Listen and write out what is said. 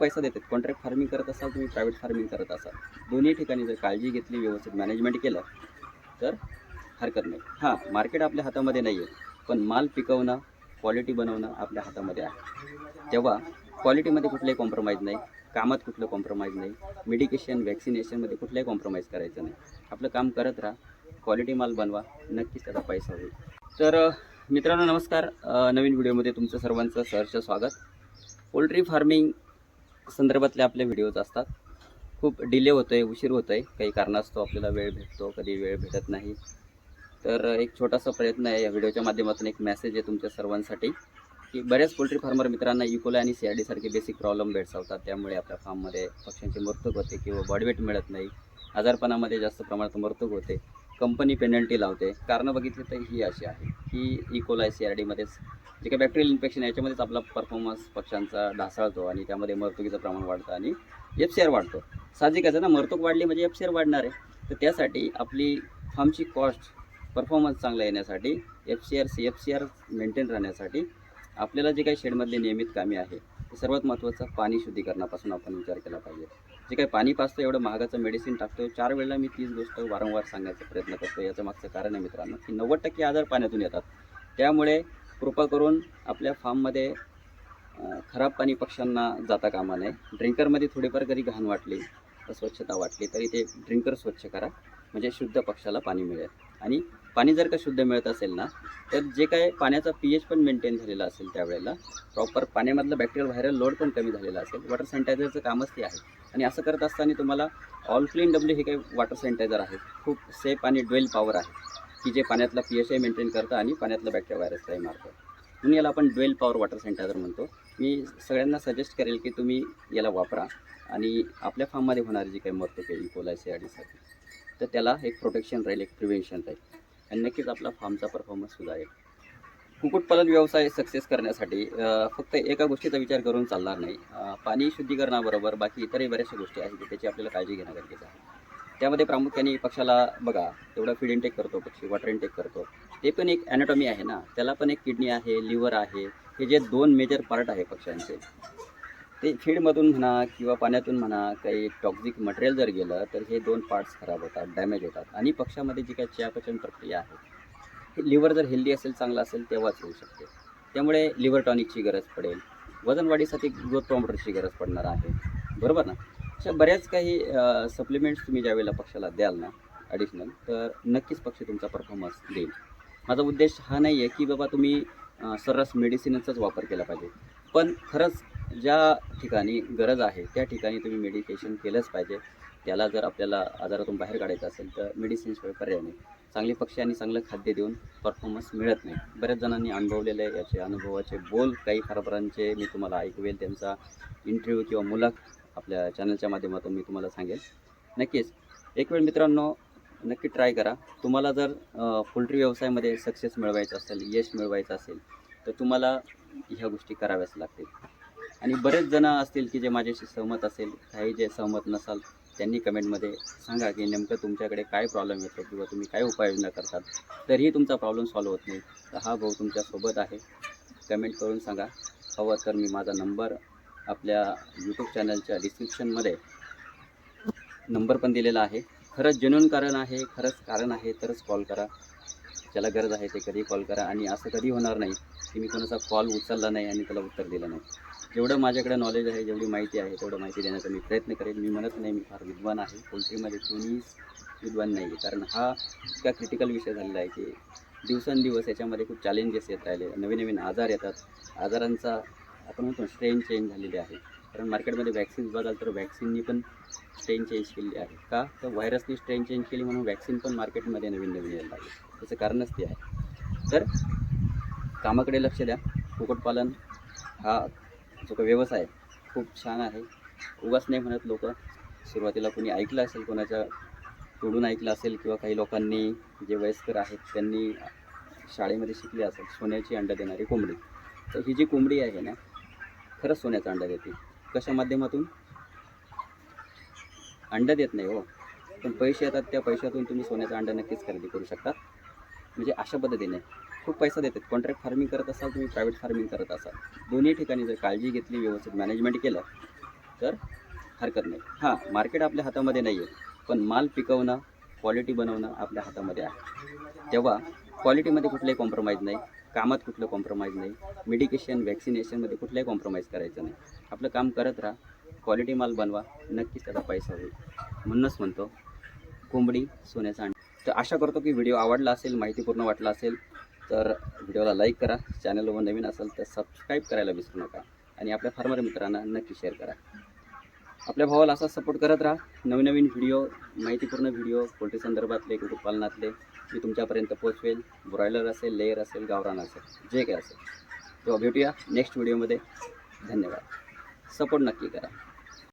पैसा देतात. Contract farming करत असाल तुम्ही प्रायव्हेट फार्मिंग करत असाल. दोन्ही ठिकाणी जर काळजी घेतली व्यवस्थित मॅनेजमेंट केलं तर हरकत नाही. हां मार्केट आपल्या हातामध्ये नाही आहे पण माल पिकवणं क्वालिटी बनवणं आपल्या हातामध्ये आहे. तेव्हा क्वालिटीमध्ये कुठलाही कॉम्प्रोमाइज नाही कामात कुठलं कॉम्प्रोमाइज नाही मेडिकेशन व्हॅक्सिनेशनमध्ये कुठलाही कॉम्प्रोमाइज करायचं नाही. आपलं काम करत राहा क्वालिटी माल बनवा नक्कीच त्याचा पैसा होईल. तर मित्रांनो नमस्कार. नवीन व्हिडिओमध्ये तुमचं सर्वांचं सहर्ष स्वागत. पोल्ट्री फार्मिंग संदर्भातले आपले व्हिडिओज असतात. खूप डिले होतो आहे उशीर होतो आहे काही कारणास्तव आपल्याला वेळ भेटतो कधी वेळ भेटत नाही. तर एक छोटासा प्रयत्न आहे या व्हिडिओच्या माध्यमातून एक मेसेज आहे तुमच्या सर्वांसाठी. की बऱ्याच पोल्ट्री फार्मर मित्रांना e इकोला आणि सी आय डीसारखे बेसिक प्रॉब्लेम भेडसावतात. त्यामुळे आपल्या फार्ममध्ये पक्ष्यांची मृतक होते किंवा बॉडीवेट मिळत नाही. आजारपणामध्ये जास्त प्रमाणात मृतक होते. कंपनी पेनल्टी लावते. कारणं बघितली तर ही अशी आहे की e इकोला सी आर डीमध्येच जे काही बॅक्टेरियल इन्फेक्शन याच्यामध्येच आपला परफॉर्मन्स पक्ष्यांचा ढासळतो आणि त्यामध्ये मरतुकीचं प्रमाण वाढतं आणि एफ सी आर वाढतो. साहजिकच आहे ना मरतूक वाढली म्हणजे एफ सी आर वाढणार आहे. तर त्यासाठी आपली फार्मची कॉस्ट परफॉर्मन्स चांगला येण्यासाठी F C R C F C R maintain राहण्यासाठी आपल्याला जे काही शेडमधले नियमित कामे आहे सर्वात महत्त्वाचं पाणी शुद्धीकरणापासून आपण विचार केला पाहिजे. जे काही पाणी पाचतो एवढं महागाचं मेडिसिन टाकतो चार वेळेला मी तीच गोष्ट वारंवार सांगायचा प्रयत्न करतो याचं मागचं कारण आहे मित्रांनो की नव्वद टक्के आजार पाण्यातून येतात. त्यामुळे कृपा करून आपल्या फार्ममध्ये खराब पाणी पक्ष्यांना जाता कामा नये. ड्रिंकरमध्ये थोडीफार जरी घाण वाटली स्वच्छता वाटली तरी ते ड्रिंकर स्वच्छ करा. म्हणजे शुद्ध पक्षाला पाणी मिळेल. आणि पाणी जर का शुद्ध मिळत असेल ना तर जे काय पाण्याचा पी एच पण मेंटेन झालेला असेल त्यावेळेला प्रॉपर पाण्यामधलं बॅक्टेरियल व्हायरल लोड पण कमी झालेला असेल. वॉटर सॅनिटायझरचं कामच ते आहे. आणि असं करत असताना तुम्हाला ऑल क्लीन डब्ल्यू हे काही वॉटर सॅनिटायझर आहे खूप सेफ आणि ड्वेल पॉवर आहे. की जे पाण्यातला पी एच आय मेंटेन करतं आणि पाण्यातलं बॅक्टेरिया व्हायरस काही मारतं. म्हणून याला आपण ड्वेल पॉवर वॉटर सॅनिटायझर म्हणतो. मी सगळ्यांना सजेस्ट करेल की तुम्ही याला वापरा. आणि आपल्या फार्ममध्ये होणारी जी काही मरतो काही इकोलायसी आडीसाठी तर त्याला एक प्रोटेक्शन राहील एक प्रिव्हेन्शन राहील. आणि नक्कीच आपला फार्मचा परफॉर्मन्स सुधारेल. कुक्कुटपालन व्यवसाय सक्सेस करण्यासाठी फक्त एका गोष्टीचा विचार करून चालणार नाही. पाणी शुद्धीकरणाबरोबर बाकी इतरही बऱ्याचशा गोष्टी आहेत त्याची आपल्याला काळजी घेणं गरजेचं आहे. त्यामध्ये प्रामुख्याने पक्षाला बघा तेवढा फीड इनटेक करतो पक्षी वॉटर इनटेक करतो. ते पण एक ॲनाटॉमी आहे ना. त्याला पण एक किडनी आहे लिव्हर आहे. हे जे दोन मेजर पार्ट आहे पक्ष्यांचे ते फीडमधून म्हणा किंवा पाण्यातून म्हणा काही टॉक्झिक मटेरियल जर गेलं तर हे दोन पार्ट्स खराब होतात डॅमेज होतात. आणि पक्षामध्ये जी काही चयापचन प्रक्रिया आहे हे लिव्हर जर हेल्दी असेल चांगला असेल तेव्हाच होऊ शकते. त्यामुळे लिव्हर टॉनिकची गरज पडेल. वजन वाढीसाठी ग्रोथ प्रॉमोटरची गरज पडणार आहे. बरोबर ना? अशा बऱ्याच काही सप्लिमेंट्स तुम्ही ज्यावेळेला पक्षाला द्याल ना ॲडिशनल तर नक्कीच पक्ष तुमचा परफॉर्मन्स देईल. माझा उद्देश हा नाही आहे की बाबा तुम्ही सर्रास मेडिसिनचाच वापर केला पाहिजे. पण खरंच ज्या ठिकाणी गरज आहे त्या ठिकाणी तुम्ही मेडिकेशन केलंच पाहिजे. त्याला जर आपल्याला आजारातून बाहेर काढायचं असेल तर मेडिसिनशिवाय पर्याय नाही. चांगले पक्षी आणि चांगलं खाद्य देऊन परफॉर्मन्स मिळत नाही. बऱ्याच जणांनी अनुभवलेले आहे याचे अनुभवाचे बोल काही फार्मरांचे मी तुम्हाला ऐकवेल. त्यांचा इंटरव्ह्यू किंवा मुलाख आपल्या चॅनलच्या माध्यमातून मी तुम्हाला सांगेल. नक्कीच एक वेळ मित्रांनो नक्की ट्राय करा. तुम्हाला जर पोल्ट्री व्यवसायामध्ये सक्सेस मिळवायचं असेल यश मिळवायचं असेल तर तुम्हाला ह्या गोष्टी कराव्याच लागतील. आणि बरेच जण असतील की जे माझ्याशी सहमत असेल काही जे सहमत नसाल त्यांनी कमेंटमध्ये सांगा की नेमकं तुमच्याकडे काय प्रॉब्लेम येतो किंवा तुम्ही काय उपाययोजना करतात. तरीही तुमचा प्रॉब्लेम सॉल्व्ह होत नाही. तर हा भाऊ तुमच्यासोबत आहे. कमेंट करून सांगा. हवं तर मी माझा नंबर आपल्या यूट्यूब चॅनलच्या डिस्क्रिप्शनमध्ये नंबर पण दिलेला आहे. खरंच जेन्युन कारण आहे खरंच कारण आहे तरच कॉल करा. ज्याला गरज आहे ते कधी कॉल करा आणि असं कधी होणार नाही की मी कोणाचा कॉल उचलला नाही आणि त्याला उत्तर दिलं नाही. जेवढं माझ्याकडे नॉलेज आहे जेवढी माहिती आहे तेवढं माहिती देण्याचा मी प्रयत्न करेन. मी म्हणत नाही मी फार विद्वान आहे. पोल्ट्रीमध्ये कोणीच विद्वान नाही आहे. कारण हा इतका क्रिटिकल विषय झालेला आहे की दिवसेंदिवस याच्यामध्ये खूप चॅलेंजेस येत राहिले. नवीन नवीन आजार येतात. आजारांचा आपण म्हणतो स्ट्रेन चेंज झालेली आहे. कारण मार्केटमध्ये वॅक्सिन्स बघाल तर वॅक्सिननी पण स्ट्रेन चेंज केलेली आहे. का? तर व्हायरसनी स्ट्रेन चेंज केली म्हणून वॅक्सिन पण मार्केटमध्ये नवीन नवीन यायला लागली. त्याचं कारणच ते आहे. तर कामाकडे लक्ष द्या. कुक्कुटपालन हा जो काही व्यवसाय आहे, खूप छान आहे. उगाच नाही म्हणत लोक. सुरुवातीला कोणी ऐकलं असेल कोणाच्या तोडून ऐकलं असेल किंवा काही लोकांनी जे वयस्कर आहेत त्यांनी शाळेमध्ये शिकले असेल सोन्याची अंडा देणारी कोंबडी. तर ही जी कोंबडी आहे ना खरंच सोन्याचा अंडा देते. कशा माध्यमातून? अंडं देत नाही हो. पण पैसे येतात त्या पैशातून तुम्ही सोन्याचा अंडा नक्कीच खरेदी करू शकता. म्हणजे अशा पद्धतीने. खूप पैसा देतात. कॉन्ट्रॅक्ट फार्मिंग करत असाल तुम्ही प्रायव्हेट फार्मिंग करत असाल. दोन्ही ठिकाणी जर काळजी घेतली व्यवस्थित मॅनेजमेंट केलं तर हरकत नाही. हां मार्केट आपल्या हातामध्ये नाही आहे पण माल पिकवणं क्वालिटी बनवणं आपल्या हातामध्ये आहे. तेव्हा क्वालिटीमध्ये कुठलाही कॉम्प्रोमाइज नाही. कामात कुठलं कॉम्प्रोमाइज नाही. मेडिकेशन वॅक्सिनेशनमध्ये कुठलाही कॉम्प्रोमाइज करायचं नाही. आपलं काम करत राहा. क्वालिटी माल बनवा. नक्कीच त्याचा पैसा होईल. म्हणूनच म्हणतो कोंबडी सोन्याचा तर आशा करतो की व्हिडिओ आवडला असेल माहितीपूर्ण वाटला असेल तर व्हिडिओला लाईक करा. चॅनलवर नवीन असेल तर सबस्क्राईब करायला विसरू नका. आणि आपल्या फार्मर मित्रांना नक्की शेअर करा. आपल्या भावाला असा सपोर्ट करत राहा. नवनवीन व्हिडिओ माहितीपूर्ण व्हिडिओ पोल्ट्री संदर्भातले कुटुंबपालनातले मी तुमच्यापर्यंत पोचवेल ब्रॉयलर असेल लेअर असेल गावरान असेल जे काय असेल. तेव्हा भेटूया नेक्स्ट व्हिडिओमध्ये धन्यवाद. सपोर्ट नक्की करा.